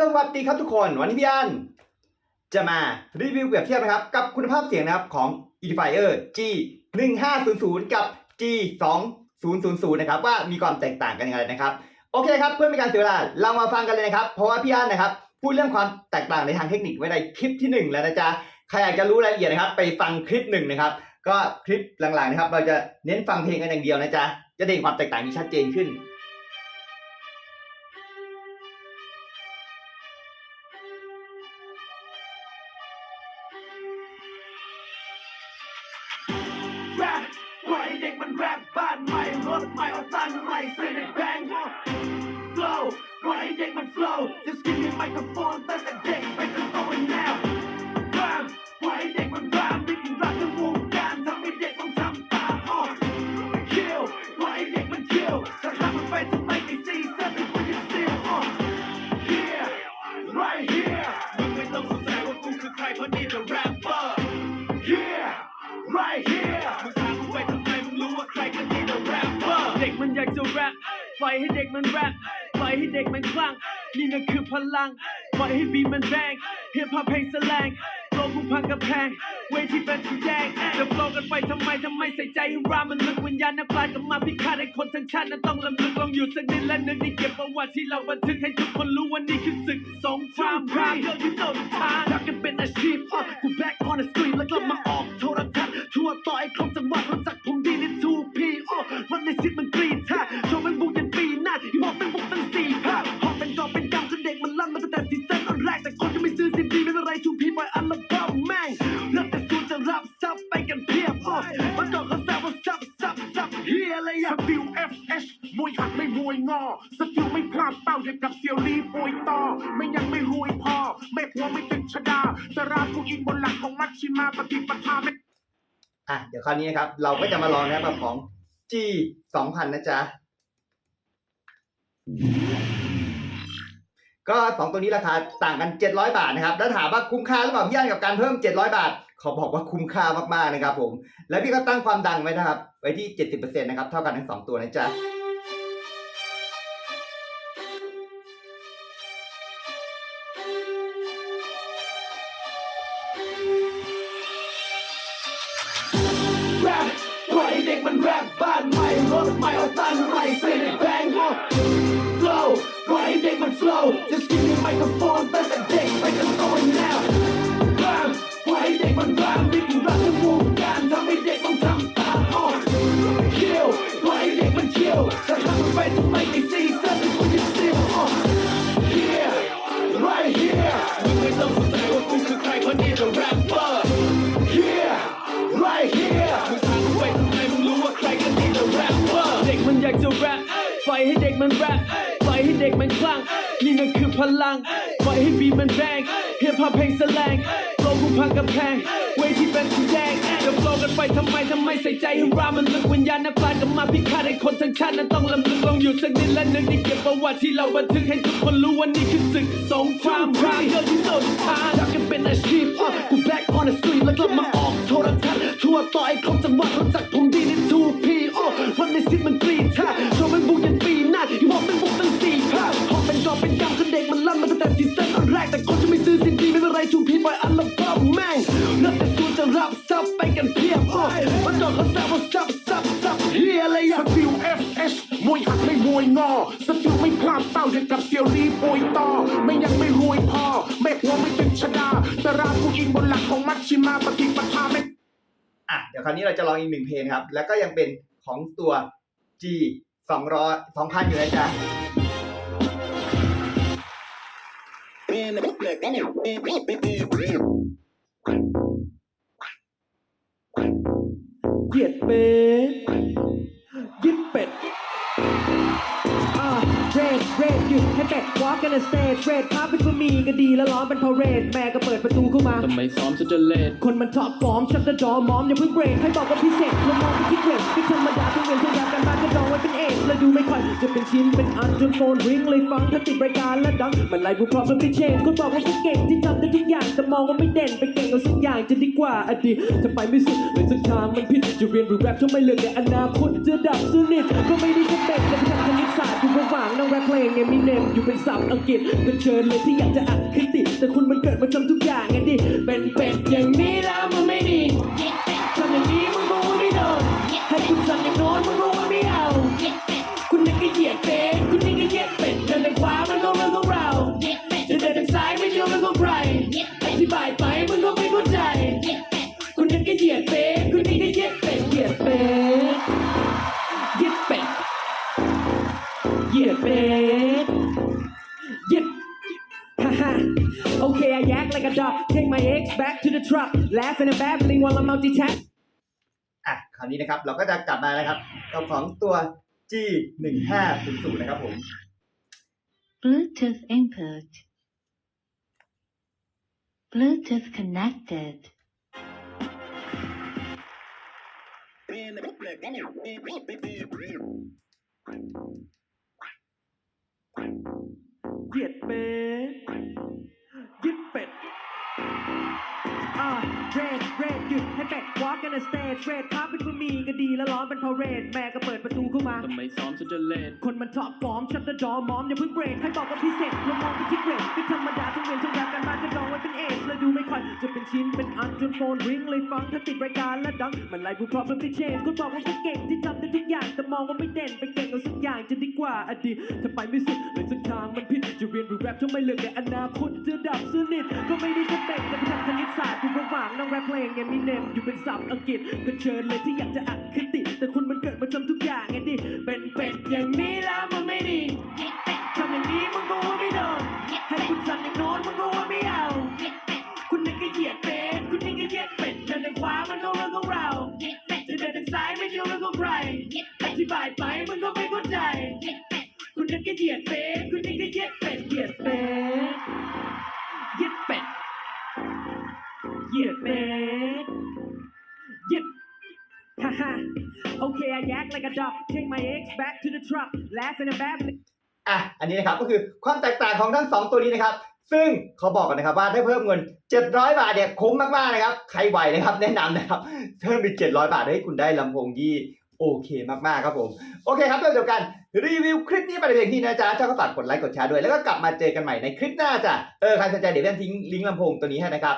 สวัสดีครับทุกคนวันนี้พี่อันจะมารีวิวเปรียบเทียบนะครับ กับคุณภาพเสียงนะครับของ Edifier G 1 5 0 0กับ G 2 0 0 0นะครับว่ามีความแตกต่างกันยังไงนะครับโอเคครับเพื่อไม่ให้การเสียเวลาเรามาฟังกันเลยนะครับ เพราะว่าพี่อันนะครับ พูดเรื่องความแตกต่างในทางเทคนิคไว้ในคลิปที่หนึ่งแล้วนะจ๊ะใครอยากจะรู้รายละเอียดนะครับ ไปฟังคลิปหนึ่งนะครับ ก็คลิปหลังๆนะครับ เราจะเน้นฟังเพลงกันอย่างเดียวนะจ๊ะจะได้ความแตกต่างที่ชัดเจนขึ้น เด็กมันแรปบ้านใหม่รถใหม่เอาตันใหม่ใส่ในแบงค์ แรปปล่อยให้เด็กมันแรปปล่อยให้เด็กมันคลั่งนี่นั่นคือพลังปล่อยให้บีทมันแบงฮิปฮอปเพลงแสลงโลกกูพังกระแพง เวทีเป็นสีแดงจะโปรกันไปทำไมทำไมใส่ใจให้รามันลึกวิญญาณนักปราชญ์กลับมาพิฆาตให้คนทั้งชาตินั้นต้องลำลึกลองอยู่สักนิดและนึกนี่เก็บประวัติที่เราบันทึกให้ทุกคนรู้ว่านี่คือศึกสงครามรามเดี๋ยวยูโน่ทุกทางรักกันเป็นอาชีพอะกู back on the street แล้วกลับมาออกโทรทัศน์ทั่วต่อไอ้ครบจังหวัดรู้จักผมดีใน 2P อะวันในสิทธิ์มันกรีด เฮียอะสติล FH มวยหักไม่มวยงอสกิลไม่พลาดเป้าอย่ากับเซียวลีปวยต่อ ไม่ยังไม่รวยพอ ไม่หัวไม่ติดชดาจะรากูอินบนหลักของมัชชิมาปฏิปทาไม่อะเดี๋ยวคราวนี้นะครับ เราก็จะมาลองนะครับของ G 2000นะจ๊ะ ก็สองตัวนี้ราคาต่างกัน 700 บาทนะครับ แล้วถามว่าคุ้มค่าหรือเปล่าพี่อันกับการเพิ่ม 700 บาท เขอบอกว่าคุ้มค่ามากๆนะครับผม แล้วพี่ก็ตั้งความดังไว้นะครับ ไว้ที่ 70%นะครับ เท่ากันทั้งสองตัวนะจ๊ะแรปปล่อยเด็กมันแรปบ้านใหม่รถใหม่เอาตันใหม่ใส่ในแบงค์ flow ปล่อยเด็กมัน flow just give me microphone ตั้งแต่เด็กไปจนโตแล้ว เด็กมันรปไม่กินรักทั้งวงการทำให้เด็กต้องทำตามอ่อน kill ปล่อยเด็กมัน kill จะทำมันไปทำไมไอ้ซีซั่นเป็นคนที่ steal อ่อน here right here มึงไม่ต้องสงสัยว่ากูคือใครเพราะนี่คือ rapper here right here มึงถามกูไปทำไมมึงรู้ว่าใครกันนี่คือ rapper เด็กมันอยากจะแรปปล่อยให้เด็กมันแรปปล่อยให้เด็กมันคลั่งนี่นั่นคือพลังปล่อยให้บีมันแบงเฮิปฮอปเพลงแสลง กกูพังกระแพง เวทีเป็นสีแดงจะโปรกันไปทำไมทำไมใส่ใจให้รามันลึกวิญญาณนักปราชญ์กลับมาพิฆาตให้คนทั้งชาตินั้นต้องลำลึกลองอยู่สักนิดและนึกนี่เก็บประวัติที่เราบันทึกให้ทุกคนรู้ว่านี่คือศึกสงครามรามเดี๋ยวยูโน่ทุกทางรักกันเป็นอาชีพกู back on the street แล้วกลับมาออกโทรทัศน์ทั่วต่อไอครบจังหวัดรู้จักผมดีใน 2P อะวันในสิทธิ์มันกรีดท่าโชว์มันบุกยันปีหน้าฮิปฮอปมันบุกตั้งสี่ภาคหอบเป็นกอบเป็นกำจนเด็กมันลั่นมาตั้งแต่ซีซั่นอันแรกแต่คนที่ไม่ซื้อซินดีไม่เป็นไร 2P ป ย่างกับเซียวลีปวยต่อ ไม่ยังไม่รวยพอไม่หัวไม่ติดชดาจะรากูอินบนหลักของมัชชิมาปฏิปทาไม่อะเดี๋ยวคราวนี้เราจะลองอีกหนึ่งเพลงนะครับ แล้วก็ยังเป็นของตัว G 200 2000อยู่นะจ๊ะเหยียดเป็ด หยุดให้เป็ดวอล์กกันสเตจเรดพาเป็นบะหมี่ก็ดีแล้วร้อนเป็นพาเรดแม่ก็เปิดประตูเข้ามา ทำไมซ้อมซะจนเลดคนมันชอบฟอร์มชักจะจอมอมอย่าเพิ่งเบรกให้บอกว่าพิเศษแล้วมองไปที่เกรดที่ธรรมดาทุกเรียนทุกอย่างกันบ้านก็จองไว้เป็นเอกแล้วดูไม่ค่อยจะเป็นชิ้นเป็นอันจนโฟนริงเลยฟังถ้าติดรายการและดังมันไล่ผู้พร้อมมันไม่เชนคนบอกว่ากูเก่งที่ทำได้ทุกอย่างแต่มองว่าไม่เด่นไปเก่งเอาสักอย่างจะดีกว่าอดีตจะไปไม่สุดเลยสักทางมันผิดจะเรียนหรือแรปถ้าไม่เลือกในอนาคตจะดับสนิทก็ไม่ได้จะเป็นจะทำ คณิตศาสตร์ตร์อยู่ระหว่างนั่งแรปเพลงเนี่ยมีเนมอยู่เป็นศัพท์อังกฤษก็เชิญเลยที่อยากจะอัดคติแต่คุณมันเกิดมาจำทุกอย่างไงดิเป็นเป็ดยัง เหยียดเป็ดเหยียดฮ่าฮ่า Okay, I act like a dog. Take my ex back to the truck. Laughing and babbling while I'm multitask. อะคราวนี้นะครับ เราก็จะกลับมานะครับกับของตัว G 1 5 0 0นะครับผม Bluetooth input. Bluetooth connected. เดเรดหยุดให้เป็ด walk in the stage เรดท้าเป็นบะหมี่ก็ดีแล้วร้อนเป็นพาเรดแม่ก็เปิดประตูเข้ามา ทำไมซ้อมฉันจะเล่นคนมันชอบฟอร์มชัดจะจอมอมอย่าเพิ่งเบรกให้บอกว่าพิเศษเรามองไปที่เกรดเป็นธรรมดาทุกเรียนทุกอย่างกันบ้านก็ดองไว้เป็นเอชเลยดูไม่ค่อยจะเป็นชิ้นเป็นอันจนโฟนริงเลยฟังถ้าติดรายการและดังมันไล่ผู้พร้อมเป็นพิเชนคุณบอกว่าคุณเก่งที่ท แต่มองว่าไม่เด่นไปเก่งเอาสักอย่างจะดีกว่าอดีตถ้าไปไม่สุดเลยสักทางมันผิดจะเรียนหรือแรปถ้าไม่เลือกในอนาคตจะดับสนิทก็ไม่ได้จะเบ่งแต่ทางคณิตศาสตร์อยู่ระหว่างนั่งแรปเพลงเนี่ยมีเนมอยู่เป็นศัพท์อังกฤษก็เชิญเลยที่อยากจะอัดคติ แต่คุณมันเกิดมาทำทุกอย่างไงดิเป็นเป็ดอย่างนี้แล้วมันไม่ดีทำอย่างนี้มึงก็ว่าไม่โดนให้คุณสั่งอย่างโน้นมึงก็ว่าไม่เอาคุณนี่ก็เหยียดเป็ดคุณนี่ก็เหยียดเป็ดเดินทางขวามันก็เรื่องของเราจะเดินทางซ้ายไม่ใช่เรื่องของใคร ธิบายไปมึงก็ไม่เข้าใจ คุณนี่ก็เหยียดเป็ดคุณนี่ก็เหยียดเป็ดเหยียดเป็ดเหยียดเป็ดเหยียดเป็ดเหยียด okay, I act like a dog. Take my ex back to the truck. Laughing and babbling. อะ อันนี้นะครับก็คือความแตกต่างของทั้งสองตัวนี้นะครับ ซึ่งเขาบอกกันนะครับว่าได้เพิ่มเงิน 700 บาทเนี่ยคุ้มมากๆนะครับ ใครไหวนะครับ แนะนำนะครับ เพิ่มอีก700 บาทให้คุณได้ลำโพงที่ โอเคมากๆครับผม โอเคครับเริ่มจากการรีวิวคลิปนี้ไปเพียงที่นะจ๊ะเจ้าก็ฝากกดไลค์กดแชร์ด้วย แล้วก็กลับมาเจอกันใหม่ในคลิปหน้าจ้ะเออใครสนใจเดี๋ยวเพื่อนทิ้งลิงก์ลำโพงตัวนี้ให้นะครับ